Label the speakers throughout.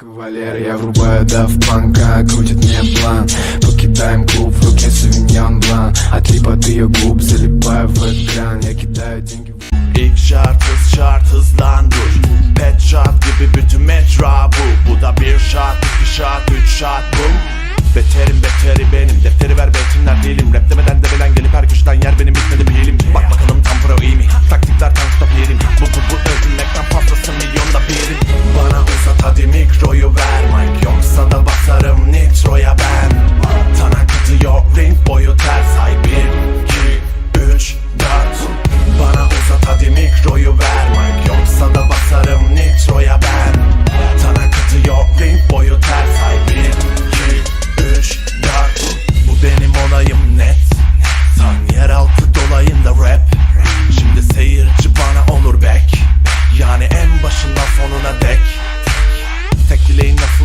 Speaker 1: Кавалер, я врубаю дав панка, крутит мне план Покидаем клуб, в руке сувеньян блан От ее губ, залипаю в экран Я кидаю деньги в...
Speaker 2: İlk şart hız şart hızlan dur Pet şart gibi bütün metra bu. Bu da bir şart, iki şart, üç şart bu. Beterim beteri benim. Defteri ver benim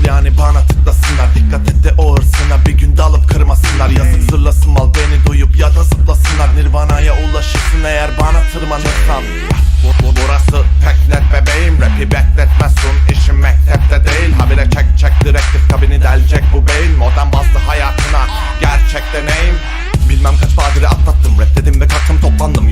Speaker 2: yani bana tıklasınlar Dikkat et de o hırsına bir gün dalıp kırmasınlar. Yazık zırlasın mal beni duyup ya da zıplasınlar. Nirvana'ya ulaşırsın eğer bana tırmanırsan. Burası peknet bebeğim. Rapi bekletmezsun işim mektepte değil. Habire çek çek direktif kabini delecek bu beyin. Modern bastı hayatına gerçek deneyim Bilmem kaç badire atlattım. Rap dedim ve kalktım toplandım.